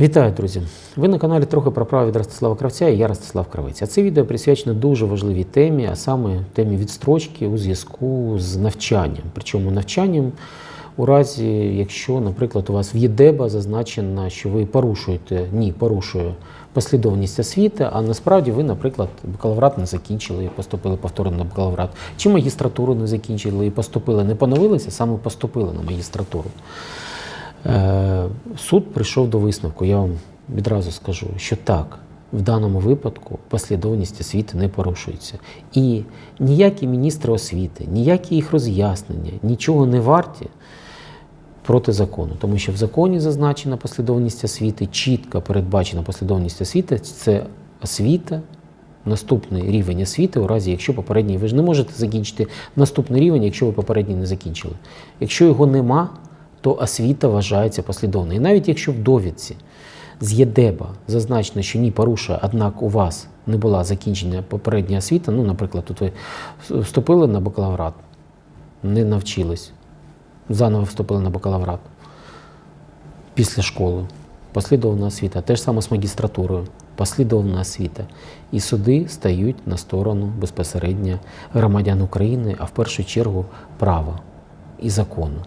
Вітаю, друзі! Ви на каналі трохи про право від Ростислава Кравця і я Ростислав Кравець. А це відео присвячено дуже важливій темі, а саме темі відстрочки у зв'язку з навчанням. Причому навчанням у разі, якщо, наприклад, у вас в ЄДЕБА зазначено, що ви порушуєте, ні, порушує послідовність освіти, а насправді ви, наприклад, бакалаврат не закінчили і поступили повторно на бакалаврат, чи магістратуру не закінчили і поступили, не поновилися, саме поступили на магістратуру. Е, Суд прийшов до висновку. Я вам відразу скажу, що так, в даному випадку послідовність освіти не порушується. І ніякі міністри освіти, ніякі їх роз'яснення нічого не варті проти закону. Тому що в законі зазначена послідовність освіти, чітко передбачена послідовність освіти це освіта. Наступний рівень освіти, у разі, якщо попередній ви ж не можете закінчити наступний рівень, якщо ви попередній не закінчили. Якщо його нема, то освіта вважається послідовною. І навіть якщо в довідці з ЄДЕБа зазначено, що ні порушує, однак у вас не була закінчена попередня освіта, ну, наприклад, тут ви вступили на бакалаврат, не навчились, заново вступили на бакалаврат після школи. Послідовна освіта. Те ж саме з магістратурою. Послідовна освіта. І суди стають на сторону безпосередньо громадян України, а в першу чергу права і закону.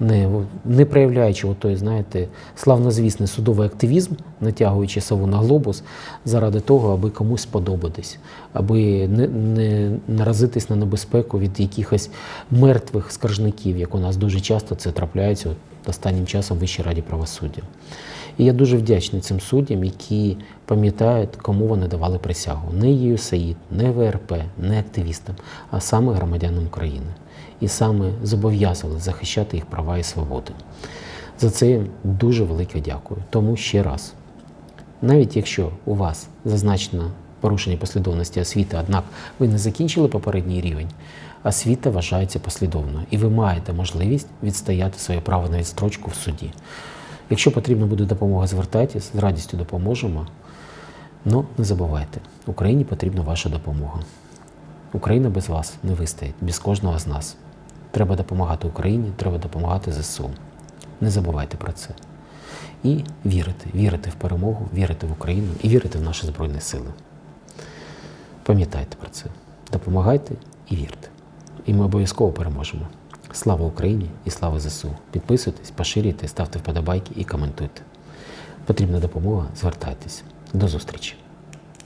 Не, не проявляючи той, знаєте, славнозвісний судовий активізм, натягуючи сову на глобус заради того, аби комусь сподобатись, аби не, не наразитись на небезпеку від якихось мертвих скаржників, як у нас дуже часто це трапляється останнім часом в Вищій раді правосуддя. І я дуже вдячний цим суддям, які пам'ятають, кому вони давали присягу. Не ЮСАїд, не ВРП, не активістам, а саме громадянам України. І саме зобов'язували захищати їх права і свободи. За це дуже велике дякую. Тому ще раз, навіть якщо у вас зазначено порушення послідовності освіти, однак ви не закінчили попередній рівень, освіта вважається послідовною, і ви маєте можливість відстояти своє право на відстрочку в суді. Якщо потрібна буде допомога, звертайтесь, з радістю допоможемо. Ну, не забувайте, Україні потрібна ваша допомога. Україна без вас не вистоїть, без кожного з нас. Треба допомагати Україні, треба допомагати ЗСУ. Не забувайте про це. І вірити, вірити в перемогу, вірити в Україну і вірити в наші Збройні Сили. Пам'ятайте про це. Допомагайте і вірте. І ми обов'язково переможемо. Слава Україні і слава ЗСУ! Підписуйтесь, поширюйте, ставте вподобайки і коментуйте. Потрібна допомога, звертайтесь. До зустрічі!